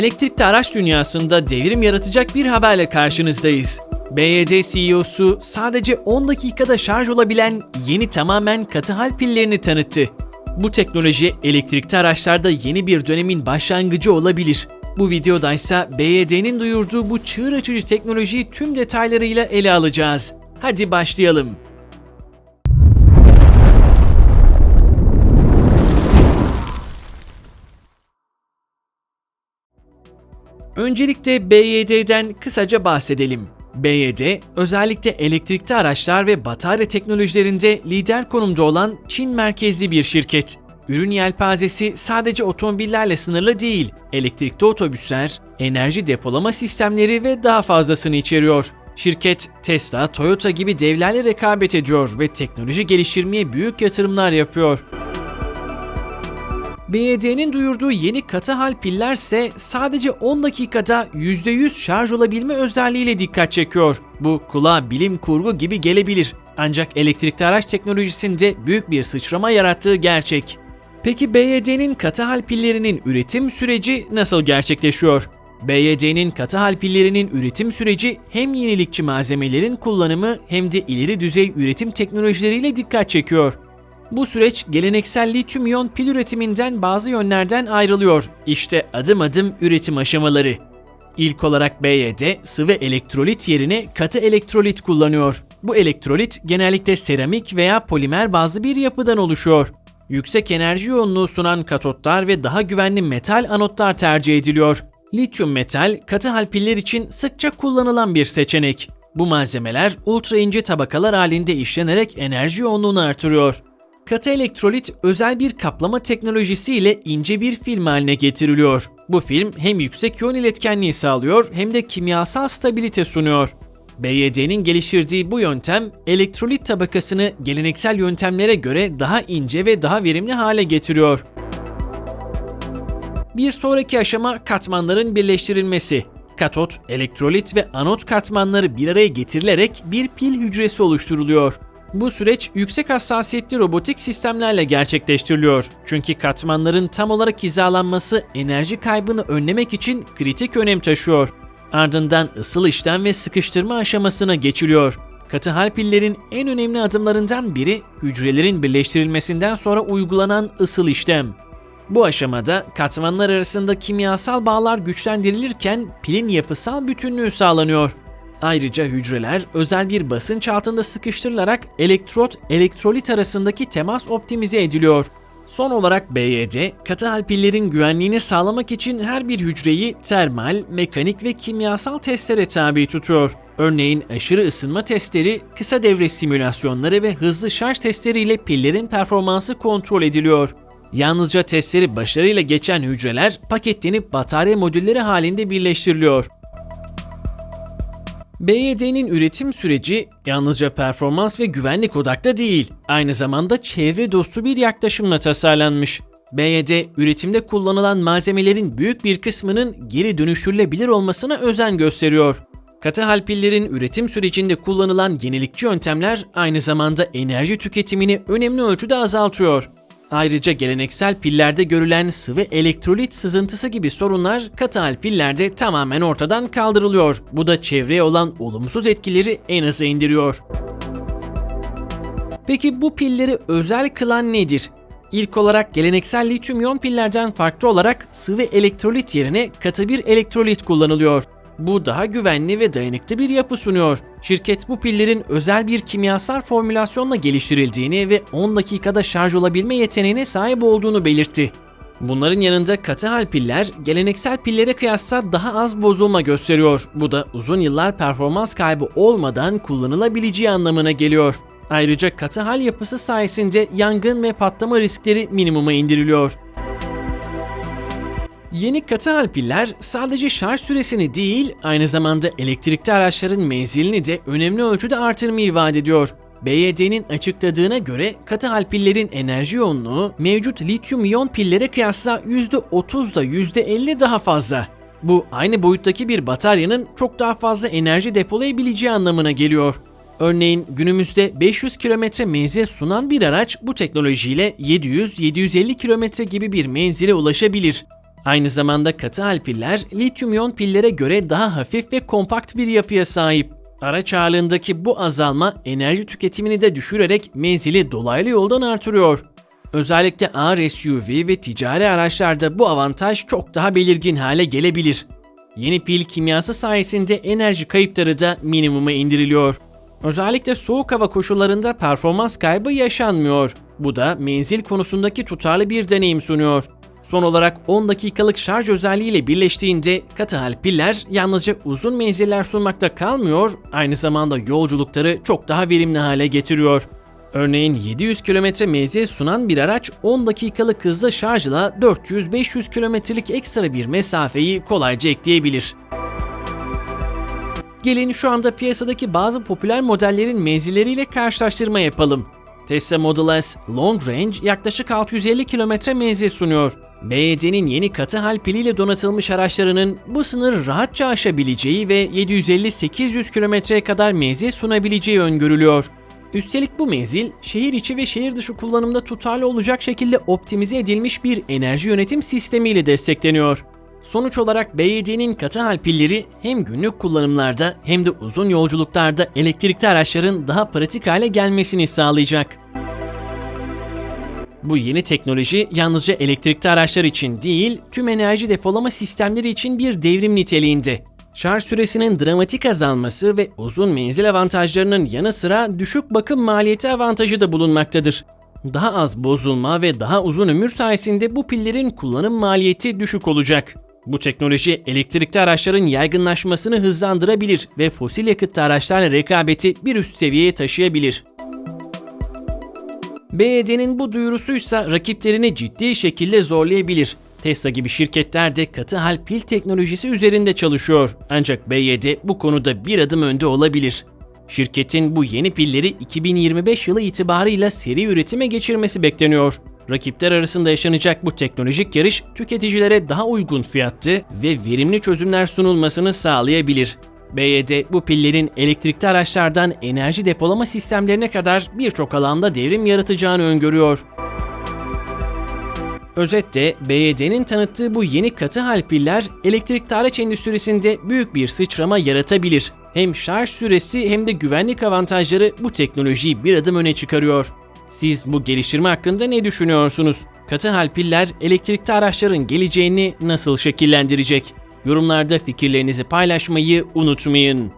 Elektrikli araç dünyasında devrim yaratacak bir haberle karşınızdayız. BYD CEO'su sadece 10 dakikada şarj olabilen yeni tamamen katı hal pillerini tanıttı. Bu teknoloji elektrikli araçlarda yeni bir dönemin başlangıcı olabilir. Bu videoda ise BYD'nin duyurduğu bu çığır açıcı teknolojiyi tüm detaylarıyla ele alacağız. Hadi başlayalım. Öncelikle BYD'den kısaca bahsedelim. BYD, özellikle elektrikli araçlar ve batarya teknolojilerinde lider konumda olan Çin merkezli bir şirket. Ürün yelpazesi sadece otomobillerle sınırlı değil, elektrikli otobüsler, enerji depolama sistemleri ve daha fazlasını içeriyor. Şirket, Tesla, Toyota gibi devlerle rekabet ediyor ve teknoloji geliştirmeye büyük yatırımlar yapıyor. BYD'nin duyurduğu yeni katı hal piller ise sadece 10 dakikada %100 şarj olabilme özelliğiyle dikkat çekiyor. Bu kulağa bilim kurgu gibi gelebilir. Ancak elektrikli araç teknolojisinde büyük bir sıçrama yarattığı gerçek. Peki BYD'nin katı hal pillerinin üretim süreci nasıl gerçekleşiyor? BYD'nin katı hal pillerinin üretim süreci hem yenilikçi malzemelerin kullanımı hem de ileri düzey üretim teknolojileriyle dikkat çekiyor. Bu süreç geleneksel lityum iyon pil üretiminden bazı yönlerden ayrılıyor. İşte adım adım üretim aşamaları. İlk olarak BYD sıvı elektrolit yerine katı elektrolit kullanıyor. Bu elektrolit genellikle seramik veya polimer bazlı bir yapıdan oluşuyor. Yüksek enerji yoğunluğu sunan katotlar ve daha güvenli metal anotlar tercih ediliyor. Lityum metal katı hal piller için sıkça kullanılan bir seçenek. Bu malzemeler ultra ince tabakalar halinde işlenerek enerji yoğunluğunu artırıyor. Katı elektrolit özel bir kaplama teknolojisiyle ince bir film haline getiriliyor. Bu film hem yüksek yoğun iletkenliği sağlıyor hem de kimyasal stabilite sunuyor. BYD'nin geliştirdiği bu yöntem elektrolit tabakasını geleneksel yöntemlere göre daha ince ve daha verimli hale getiriyor. Bir sonraki aşama katmanların birleştirilmesi. Katot, elektrolit ve anot katmanları bir araya getirilerek bir pil hücresi oluşturuluyor. Bu süreç yüksek hassasiyetli robotik sistemlerle gerçekleştiriliyor. Çünkü katmanların tam olarak hizalanması enerji kaybını önlemek için kritik önem taşıyor. Ardından ısıl işlem ve sıkıştırma aşamasına geçiliyor. Katı hal pillerin en önemli adımlarından biri hücrelerin birleştirilmesinden sonra uygulanan ısıl işlem. Bu aşamada katmanlar arasında kimyasal bağlar güçlendirilirken pilin yapısal bütünlüğü sağlanıyor. Ayrıca hücreler özel bir basınç altında sıkıştırılarak elektrot elektrolit arasındaki temas optimize ediliyor. Son olarak BYD, katı hal pillerin güvenliğini sağlamak için her bir hücreyi termal, mekanik ve kimyasal testlere tabi tutuyor. Örneğin aşırı ısınma testleri, kısa devre simülasyonları ve hızlı şarj testleri ile pillerin performansı kontrol ediliyor. Yalnızca testleri başarıyla geçen hücreler paketlenip batarya modülleri halinde birleştiriliyor. BYD'nin üretim süreci yalnızca performans ve güvenlik odaklı değil, aynı zamanda çevre dostu bir yaklaşımla tasarlanmış. BYD, üretimde kullanılan malzemelerin büyük bir kısmının geri dönüştürülebilir olmasına özen gösteriyor. Katı hal pillerin üretim sürecinde kullanılan yenilikçi yöntemler aynı zamanda enerji tüketimini önemli ölçüde azaltıyor. Ayrıca geleneksel pillerde görülen sıvı elektrolit sızıntısı gibi sorunlar katı hal pillerde tamamen ortadan kaldırılıyor. Bu da çevreye olan olumsuz etkileri en aza indiriyor. Peki bu pilleri özel kılan nedir? İlk olarak geleneksel lityum iyon pillerden farklı olarak sıvı elektrolit yerine katı bir elektrolit kullanılıyor. Bu daha güvenli ve dayanıklı bir yapı sunuyor. Şirket bu pillerin özel bir kimyasal formülasyonla geliştirildiğini ve 10 dakikada şarj olabilme yeteneğine sahip olduğunu belirtti. Bunların yanında katı hal piller geleneksel pillere kıyasla daha az bozulma gösteriyor. Bu da uzun yıllar performans kaybı olmadan kullanılabileceği anlamına geliyor. Ayrıca katı hal yapısı sayesinde yangın ve patlama riskleri minimuma indiriliyor. Yeni katı hal piller sadece şarj süresini değil, aynı zamanda elektrikli araçların menzilini de önemli ölçüde artırmayı vaat ediyor. BYD'nin açıkladığına göre katı hal pillerin enerji yoğunluğu mevcut lityum iyon pillere kıyasla %30 da %50 daha fazla. Bu aynı boyuttaki bir bataryanın çok daha fazla enerji depolayabileceği anlamına geliyor. Örneğin günümüzde 500 kilometre menzil sunan bir araç bu teknolojiyle 700-750 kilometre gibi bir menzile ulaşabilir. Aynı zamanda katı hal piller lityum iyon pillere göre daha hafif ve kompakt bir yapıya sahip. Araç ağırlığındaki bu azalma enerji tüketimini de düşürerek menzili dolaylı yoldan artırıyor. Özellikle ağır SUV ve ticari araçlarda bu avantaj çok daha belirgin hale gelebilir. Yeni pil kimyası sayesinde enerji kayıpları da minimuma indiriliyor. Özellikle soğuk hava koşullarında performans kaybı yaşanmıyor. Bu da menzil konusundaki tutarlı bir deneyim sunuyor. Son olarak 10 dakikalık şarj özelliğiyle birleştiğinde katı hal piller yalnızca uzun menziller sunmakta kalmıyor, aynı zamanda yolculukları çok daha verimli hale getiriyor. Örneğin 700 km menzil sunan bir araç 10 dakikalık hızlı şarjla 400-500 kilometrelik ekstra bir mesafeyi kolayca ekleyebilir. Gelin şu anda piyasadaki bazı popüler modellerin menzilleriyle karşılaştırma yapalım. Tesla Model S Long Range yaklaşık 650 km menzil sunuyor. BYD'nin yeni katı hal piliyle donatılmış araçlarının bu sınırı rahatça aşabileceği ve 750-800 kilometreye kadar menzil sunabileceği öngörülüyor. Üstelik bu menzil şehir içi ve şehir dışı kullanımda tutarlı olacak şekilde optimize edilmiş bir enerji yönetim sistemiyle destekleniyor. Sonuç olarak BYD'nin katı hal pilleri hem günlük kullanımlarda hem de uzun yolculuklarda elektrikli araçların daha pratik hale gelmesini sağlayacak. Bu yeni teknoloji yalnızca elektrikli araçlar için değil, tüm enerji depolama sistemleri için bir devrim niteliğinde. Şarj süresinin dramatik azalması ve uzun menzil avantajlarının yanı sıra düşük bakım maliyeti avantajı da bulunmaktadır. Daha az bozulma ve daha uzun ömür sayesinde bu pillerin kullanım maliyeti düşük olacak. Bu teknoloji elektrikli araçların yaygınlaşmasını hızlandırabilir ve fosil yakıtlı araçlarla rekabeti bir üst seviyeye taşıyabilir. BYD'nin bu duyurusuysa rakiplerini ciddi şekilde zorlayabilir. Tesla gibi şirketler de katı hal pil teknolojisi üzerinde çalışıyor. Ancak BYD bu konuda bir adım önde olabilir. Şirketin bu yeni pilleri 2025 yılı itibarıyla seri üretime geçirmesi bekleniyor. Rakipler arasında yaşanacak bu teknolojik yarış tüketicilere daha uygun fiyatlı ve verimli çözümler sunulmasını sağlayabilir. BYD bu pillerin elektrikli araçlardan enerji depolama sistemlerine kadar birçok alanda devrim yaratacağını öngörüyor. Özetle BYD'nin tanıttığı bu yeni katı hal piller elektrikli araç endüstrisinde büyük bir sıçrama yaratabilir. Hem şarj süresi hem de güvenlik avantajları bu teknolojiyi bir adım öne çıkarıyor. Siz bu geliştirme hakkında ne düşünüyorsunuz? Katı hal piller elektrikli araçların geleceğini nasıl şekillendirecek? Yorumlarda fikirlerinizi paylaşmayı unutmayın.